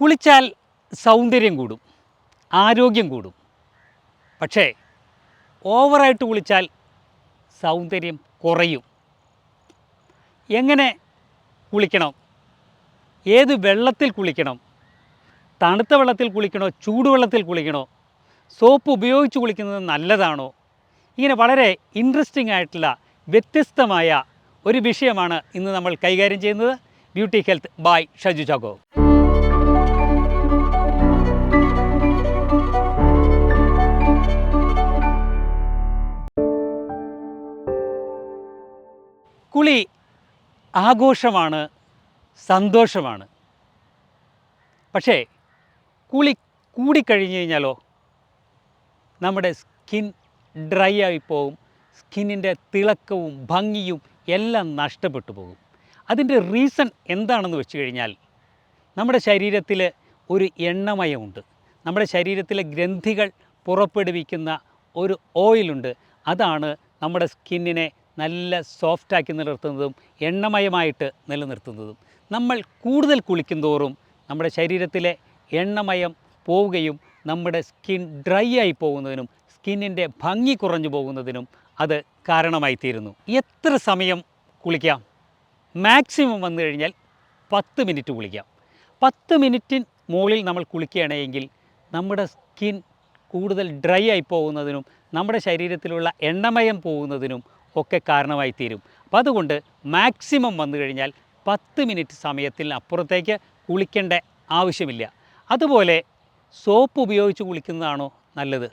കുളിച്ചാൽ സൗന്ദര്യം കൂടും ആരോഗ്യം കൂടും. പക്ഷേ ഓവറായിട്ട് കുളിച്ചാൽ സൗന്ദര്യം കുറയും. എങ്ങനെ കുളിക്കണം? ഏത് വെള്ളത്തിൽ കുളിക്കണം? തണുത്ത വെള്ളത്തിൽ കുളിക്കണോ? ചൂടുവെള്ളത്തിൽ കുളിക്കണോ? സോപ്പ് ഉപയോഗിച്ച് കുളിക്കുന്നത് നല്ലതാണോ? ഇങ്ങനെ വളരെ ഇൻട്രസ്റ്റിംഗ് ആയിട്ടുള്ള വ്യത്യസ്തമായ ഒരു വിഷയമാണ് ഇന്ന് നമ്മൾ കൈകാര്യം ചെയ്യുന്നത്. Beauty health by Shaju Chacko. കുളി ആഘോഷമാണ് സന്തോഷമാണ്. പക്ഷേ കുളി കൂടിക്കഴിഞ്ഞ് കഴിഞ്ഞാലോ? നമ്മുടെ സ്കിൻ ഡ്രൈ ആയി പോകും സ്കിന്നിന്റെ തിളക്കവും ഭംഗിയും എല്ലാം നഷ്ടപ്പെട്ടു പോകും. അതിന്റെ റീസൺ എന്താണെന്ന് വെച്ച് കഴിഞ്ഞാൽ നമ്മുടെ ശരീരത്തിൽ ഒരു എണ്ണമയമുണ്ട്. നമ്മുടെ ശരീരത്തിലെ ഗ്രന്ഥികൾ പുറപ്പെടുവിക്കുന്ന ഒരു ഓയിലുണ്ട്. അതാണ് നമ്മുടെ സ്കിന്നിനെ നല്ല സോഫ്റ്റാക്കി നിലനിർത്തുന്നതും എണ്ണമയമായിട്ട് നിലനിർത്തുന്നതും. നമ്മൾ കൂടുതൽ കുളിക്കുന്തോറും നമ്മുടെ ശരീരത്തിലെ എണ്ണമയം പോവുകയും നമ്മുടെ സ്കിൻ ഡ്രൈ ആയി പോകുന്നതിനും സ്കിന്നിന്റെ ഭംഗി കുറഞ്ഞു പോകുന്നതിനും അത് കാരണമായി തീരുന്നു എത്ര സമയം കുളിക്കാം? മാക്സിമം വന്നു കഴിഞ്ഞാൽ പത്ത് മിനിറ്റ് കുളിക്കാം. പത്ത് മിനിറ്റിന് മുകളിൽ നമ്മൾ കുളിക്കുകയാണെങ്കിൽ നമ്മുടെ സ്കിൻ കൂടുതൽ ഡ്രൈ ആയി പോകുന്നതിനും നമ്മുടെ ശരീരത്തിലുള്ള എണ്ണമയം പോകുന്നതിനും ഒക്കെ കാരണമായി തീരും അപ്പോൾ അതുകൊണ്ട് മാക്സിമം വന്നു കഴിഞ്ഞാൽ പത്ത് മിനിറ്റ് സമയത്തിൽ അപ്പുറത്തേക്ക് കുളിക്കേണ്ട ആവശ്യമില്ല. അതുപോലെ സോപ്പ് ഉപയോഗിച്ച് കുളിക്കുന്നതാണോ നല്ലത്?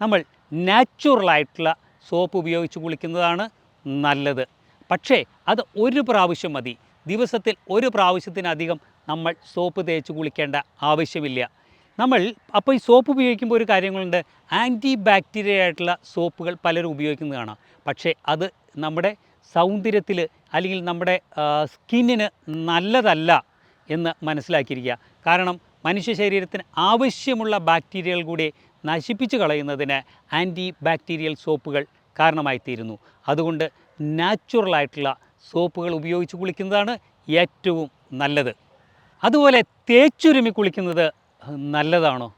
നമ്മൾ നാച്ചുറലായിട്ടുള്ള സോപ്പ് ഉപയോഗിച്ച് കുളിക്കുന്നതാണ് നല്ലത്. പക്ഷേ അത് ഒരു പ്രാവശ്യം മതി. ദിവസത്തിൽ ഒരു പ്രാവശ്യത്തിനധികം നമ്മൾ സോപ്പ് തേച്ച് കുളിക്കേണ്ട ആവശ്യമില്ല. നമ്മൾ അപ്പോൾ ഈ സോപ്പ് ഉപയോഗിക്കുമ്പോൾ ഒരു കാര്യങ്ങളുണ്ട് ആന്റി ബാക്ടീരിയ ആയിട്ടുള്ള സോപ്പുകൾ പലരും ഉപയോഗിക്കുന്നത് കാണാം. പക്ഷേ അത് നമ്മുടെ സൗന്ദര്യത്തിൽ അല്ലെങ്കിൽ നമ്മുടെ സ്കിന്നിന് നല്ലതല്ല എന്ന് മനസ്സിലാക്കിയിരിക്കുക. കാരണം മനുഷ്യ ശരീരത്തിന് ആവശ്യമുള്ള ബാക്ടീരിയകൾ കൂടി നശിപ്പിച്ച് കളയുന്നതിന് ആന്റി ബാക്ടീരിയൽ സോപ്പുകൾ കാരണമായിത്തീരുന്നു. അതുകൊണ്ട് നാച്ചുറലായിട്ടുള്ള സോപ്പുകൾ ഉപയോഗിച്ച് കുളിക്കുന്നതാണ് ഏറ്റവും നല്ലത്. അതുപോലെ തേച്ചുരുമി കുളിക്കുന്നത് നല്ലതാണോ?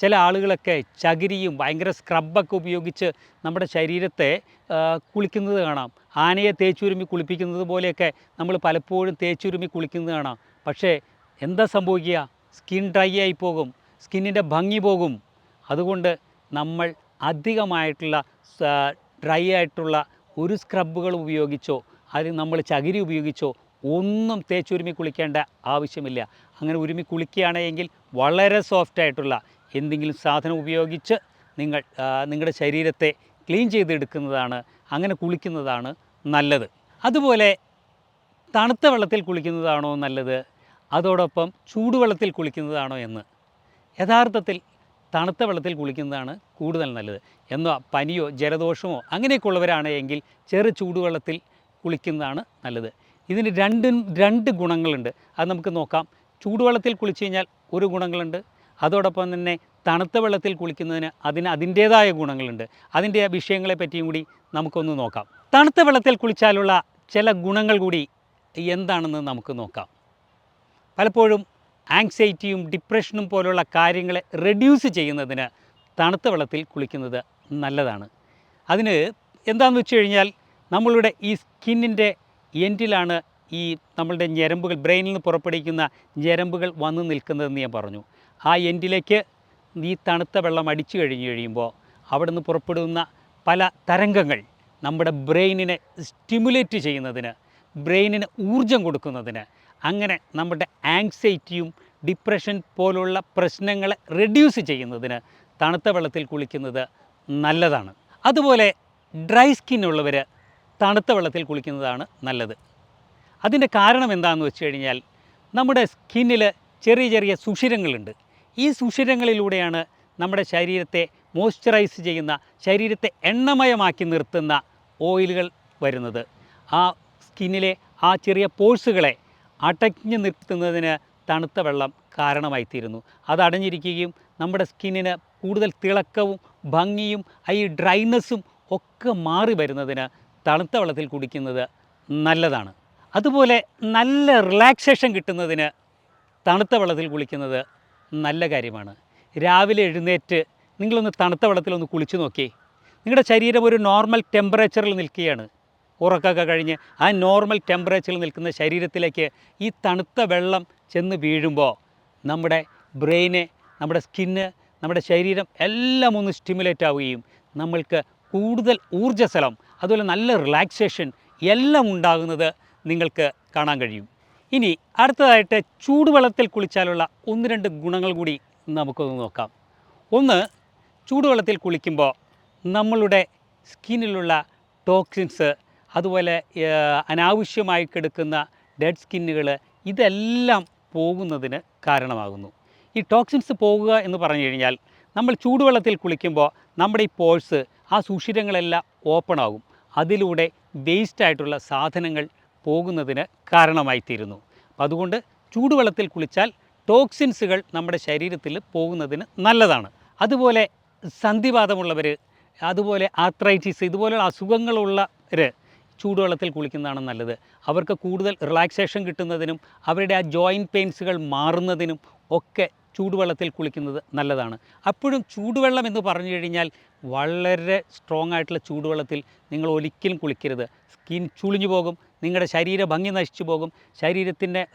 ചില ആളുകളൊക്കെ ചകിരിയും ഭയങ്കര സ്ക്രബൊക്കെ ഉപയോഗിച്ച് നമ്മുടെ ശരീരത്തെ കുളിക്കുന്നത് കാണാം. ആനയെ തേച്ചുരുമി കുളിപ്പിക്കുന്നത് പോലെയൊക്കെ നമ്മൾ പലപ്പോഴും തേച്ചുരുമി കുളിക്കുന്നത് കാണാം. പക്ഷേ എന്താ സംഭവിക്കുക? സ്കിൻ ഡ്രൈ ആയി പോകും സ്കിന്നിന്റെ ഭംഗി പോകും. അതുകൊണ്ട് നമ്മൾ അധികമായിട്ടുള്ള ഡ്രൈ ആയിട്ടുള്ള ഒരു സ്ക്രബുകൾ ഉപയോഗിച്ചോ അത് നമ്മൾ ചകിരി ഉപയോഗിച്ചോ ഒന്നും തേച്ചുരുമി കുളിക്കേണ്ട ആവശ്യമില്ല. അങ്ങനെ ഉരുമി കുളിക്കുകയാണെങ്കിൽ വളരെ സോഫ്റ്റ് ആയിട്ടുള്ള എന്തെങ്കിലും സാധനം ഉപയോഗിച്ച് നിങ്ങൾ നിങ്ങളുടെ ശരീരത്തെ ക്ലീൻ ചെയ്തെടുക്കുന്നതാണ് അങ്ങനെ കുളിക്കുന്നതാണ് നല്ലത്. അതുപോലെ തണുത്ത വെള്ളത്തിൽ കുളിക്കുന്നതാണോ നല്ലത്? അതോടൊപ്പം ചൂടുവെള്ളത്തിൽ കുളിക്കുന്നതാണോ എന്ന്? യഥാർത്ഥത്തിൽ തണുത്ത വെള്ളത്തിൽ കുളിക്കുന്നതാണ് കൂടുതൽ നല്ലത്. എന്നോ പനിയോ ജലദോഷമോ അങ്ങനെയൊക്കെ ഉള്ളവരാണെങ്കിൽ ചെറു ചൂടുവെള്ളത്തിൽ കുളിക്കുന്നതാണ് നല്ലത്. ഇതിന് രണ്ടും രണ്ട് ഗുണങ്ങളുണ്ട്. അത് നമുക്ക് നോക്കാം. ചൂടുവെള്ളത്തിൽ കുളിച്ചു കഴിഞ്ഞാൽ ഒരു ഗുണങ്ങളുണ്ട്. അതോടൊപ്പം തന്നെ തണുത്ത വെള്ളത്തിൽ കുളിക്കുന്നതിന് അതിന് അതിന്റേതായ ഗുണങ്ങളുണ്ട്. അതിന്റെ വിഷയങ്ങളെ പറ്റിയും കൂടി നമുക്കൊന്ന് നോക്കാം. തണുത്ത വെള്ളത്തിൽ കുളിച്ചാലുള്ള ചില ഗുണങ്ങൾ കൂടി എന്താണെന്ന് നമുക്ക് നോക്കാം. പലപ്പോഴും ആങ്സൈറ്റിയും ഡിപ്രഷനും പോലുള്ള കാര്യങ്ങളെ റെഡ്യൂസ് ചെയ്യുന്നതിന് തണുത്ത വെള്ളത്തിൽ കുളിക്കുന്നത് നല്ലതാണ്. അതിന് എന്താണെന്ന് വെച്ച് കഴിഞ്ഞാൽ നമ്മളുടെ ഈ സ്കിന്നിന്റെ എൻഡിലാണ് ഈ നമ്മളുടെ ഞരമ്പുകൾ ബ്രെയിനിൽ നിന്ന് പുറപ്പെടുവിക്കുന്ന ഞരമ്പുകൾ വന്ന് നിൽക്കുന്നതെന്ന് ഞാൻ പറഞ്ഞു. ആ എൻഡിലേക്ക് ഈ തണുത്ത വെള്ളം അടിച്ചു കഴിഞ്ഞ് കഴിയുമ്പോൾ അവിടെ നിന്ന് പുറപ്പെടുന്ന പല തരംഗങ്ങൾ നമ്മുടെ ബ്രെയിനിനെ സ്റ്റിമുലേറ്റ് ചെയ്യുന്നതിന് ബ്രെയിനിന് ഊർജം കൊടുക്കുന്നതിന് അങ്ങനെ നമ്മുടെ ആങ്സൈറ്റിയും ഡിപ്രഷൻ പോലുള്ള പ്രശ്നങ്ങളെ റെഡ്യൂസ് ചെയ്യുന്നതിന് തണുത്ത വെള്ളത്തിൽ കുളിക്കുന്നത് നല്ലതാണ്. അതുപോലെ ഡ്രൈ സ്കിന്നുള്ളവർ തണുത്ത വെള്ളത്തിൽ കുളിക്കുന്നതാണ് നല്ലത്. അതിന്റെ കാരണം എന്താണെന്ന് വെച്ച് കഴിഞ്ഞാൽ നമ്മുടെ സ്കിന്നിൽ ചെറിയ ചെറിയ സുഷിരങ്ങളുണ്ട്. ഈ സുഷിരങ്ങളിലൂടെയാണ് നമ്മുടെ ശരീരത്തെ മോയ്സ്ചറൈസ് ചെയ്യുന്ന ശരീരത്തെ എണ്ണമയമാക്കി നിർത്തുന്ന ഓയിലുകൾ വരുന്നത്. ആ സ്കിന്നിലെ ആ ചെറിയ പോഴ്സുകളെ അടഞ്ഞു നിർത്തുന്നതിന് തണുത്ത വെള്ളം കാരണമായിത്തീരുന്നു. അത് അടഞ്ഞിരിക്കുകയും നമ്മുടെ സ്കിന്നിന് കൂടുതൽ തിളക്കവും ഭംഗിയും ഈ ഡ്രൈനെസ്സും ഒക്കെ മാറി വരുന്നതിന് തണുത്ത വെള്ളത്തിൽ കുടിക്കുന്നത് നല്ലതാണ്. അതുപോലെ നല്ല റിലാക്സേഷൻ കിട്ടുന്നതിന് തണുത്ത വെള്ളത്തിൽ കുളിക്കുന്നത് നല്ല കാര്യമാണ്. രാവിലെ എഴുന്നേറ്റ് നിങ്ങളൊന്ന് തണുത്ത വെള്ളത്തിൽ ഒന്ന് കുളിച്ചു നോക്കി. നിങ്ങളുടെ ശരീരം ഒരു നോർമൽ ടെമ്പറേച്ചറിൽ നിൽക്കുകയാണ്. ഉറക്കമൊക്കെ കഴിഞ്ഞ് ആ നോർമൽ ടെമ്പറേച്ചറിൽ നിൽക്കുന്ന ശരീരത്തിലേക്ക് ഈ തണുത്ത വെള്ളം ചെന്ന് വീഴുമ്പോൾ നമ്മുടെ ബ്രെയിന് നമ്മുടെ സ്കിന്ന് നമ്മുടെ ശരീരം എല്ലാം ഒന്ന് സ്റ്റിമുലേറ്റ് ആവുകയും നമ്മൾക്ക് കൂടുതൽ ഊർജസ്വലം അതുപോലെ നല്ല റിലാക്സേഷൻ എല്ലാം ഉണ്ടാകുന്നത് നിങ്ങൾക്ക് കാണാൻ കഴിയും. ഇനി അടുത്തതായിട്ട് ചൂടുവെള്ളത്തിൽ കുളിച്ചാലുള്ള ഒന്ന് രണ്ട് ഗുണങ്ങൾ കൂടി നമുക്കൊന്ന് നോക്കാം. ഒന്ന് ചൂടുവെള്ളത്തിൽ കുളിക്കുമ്പോൾ നമ്മളുടെ സ്കിന്നിലുള്ള ടോക്സിൻസ് അതുപോലെ അനാവശ്യമായി കിടക്കുന്ന ഡെഡ് സ്കിന്നുകൾ ഇതെല്ലാം പോകുന്നതിന് കാരണമാകുന്നു. ഈ ടോക്സിൻസ് പോകുക എന്ന് പറഞ്ഞു കഴിഞ്ഞാൽ നമ്മൾ ചൂടുവെള്ളത്തിൽ കുളിക്കുമ്പോൾ നമ്മുടെ ഈ പോഴ്സ് ആ സുഷിരങ്ങളെല്ലാം ഓപ്പൺ ആകും അതിലൂടെ വേസ്റ്റ് ആയിട്ടുള്ള സാധനങ്ങൾ പോകുന്നതിന് കാരണമായി തീരുന്നു അപ്പം അതുകൊണ്ട് ചൂടുവെള്ളത്തിൽ കുളിച്ചാൽ ടോക്സിൻസുകൾ നമ്മുടെ ശരീരത്തിൽ പോകുന്നതിന് നല്ലതാണ്. അതുപോലെ സന്ധിവാദമുള്ളവർ അതുപോലെ ആത്രൈറ്റിസ് ഇതുപോലെയുള്ള അസുഖങ്ങളുള്ളവർ ചൂടുവെള്ളത്തിൽ കുളിക്കുന്നതാണ് നല്ലത്. അവർക്ക് കൂടുതൽ റിലാക്സേഷൻ കിട്ടുന്നതിനും അവരുടെ ആ ജോയിന്റ് പെയിൻസുകൾ മാറുന്നതിനും ഒക്കെ ചൂടുവെള്ളത്തിൽ കുളിക്കുന്നത് നല്ലതാണ്. അപ്പോഴും ചൂടുവെള്ളം എന്ന് പറഞ്ഞു കഴിഞ്ഞാൽ വളരെ സ്ട്രോങ് ആയിട്ടുള്ള ചൂടുവെള്ളത്തിൽ നിങ്ങൾ ഒരിക്കലും കുളിക്കരുത്. സ്കിൻ ചുളിഞ്ഞു പോകും നിങ്ങളുടെ ശരീര ഭംഗി നശിച്ചു പോകും ശരീരത്തിന്റെ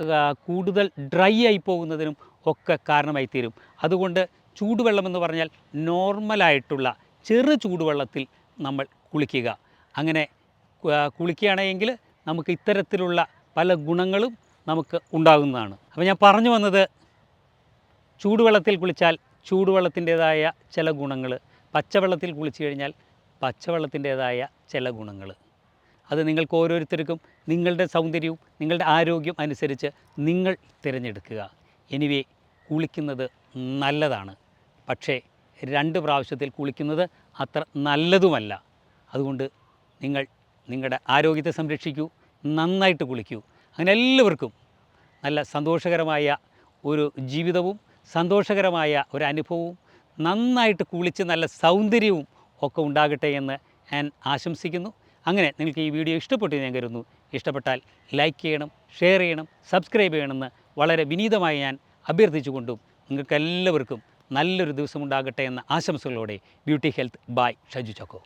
കൂടുതൽ ഡ്രൈ ആയി പോകുന്നതിനും ഒക്കെ കാരണമായി തീരും അതുകൊണ്ട് ചൂടുവെള്ളം എന്ന് പറഞ്ഞാൽ നോർമലായിട്ടുള്ള ചെറു ചൂടുവെള്ളത്തിൽ നമ്മൾ കുളിക്കുക. അങ്ങനെ കുളിക്കുകയാണെങ്കിൽ നമുക്ക് ഇത്തരത്തിലുള്ള പല ഗുണങ്ങളും നമുക്ക് ഉണ്ടാകുന്നതാണ്. അപ്പോൾ ഞാൻ പറഞ്ഞു വന്നത് ചൂടുവെള്ളത്തിൽ കുളിച്ചാൽ ചൂടുവെള്ളത്തിന്റേതായ ചില ഗുണങ്ങൾ. പച്ചവെള്ളത്തിൽ കുളിച്ചു കഴിഞ്ഞാൽ പച്ചവെള്ളത്തിന്റേതായ ചില ഗുണങ്ങൾ. അത് നിങ്ങൾക്ക് ഓരോരുത്തർക്കും നിങ്ങളുടെ സൗന്ദര്യവും നിങ്ങളുടെ ആരോഗ്യം അനുസരിച്ച് നിങ്ങൾ തിരഞ്ഞെടുക്കുക. എനിവേ കുളിക്കുന്നത് നല്ലതാണ്. പക്ഷേ രണ്ട് പ്രാവശ്യത്തിൽ കുളിക്കുന്നത് അത്ര നല്ലതുമല്ല. അതുകൊണ്ട് നിങ്ങൾ നിങ്ങളുടെ ആരോഗ്യത്തെ സംരക്ഷിക്കൂ നന്നായിട്ട് കുളിക്കൂ. അങ്ങനെ എല്ലാവർക്കും നല്ല സന്തോഷകരമായ ഒരു ജീവിതവും സന്തോഷകരമായ ഒരു അനുഭവവും നന്നായിട്ട് കുളിച്ച് നല്ല സൗന്ദര്യവും ഒക്കെ ഉണ്ടാകട്ടെ എന്ന് ഞാൻ ആശംസിക്കുന്നു. അങ്ങനെ നിങ്ങൾക്ക് ഈ വീഡിയോ ഇഷ്ടപ്പെട്ടു ഞാൻ കരുതുന്നു. ഇഷ്ടപ്പെട്ടാൽ ലൈക്ക് ചെയ്യണം ഷെയർ ചെയ്യണം സബ്സ്ക്രൈബ് ചെയ്യണമെന്ന് വളരെ വിനീതമായി ഞാൻ അഭ്യർത്ഥിച്ചുകൊണ്ടും നിങ്ങൾക്കെല്ലാവർക്കും നല്ലൊരു ദിവസം ഉണ്ടാകട്ടെ എന്ന ആശംസകളോടെ beauty health by Shaju Chacko.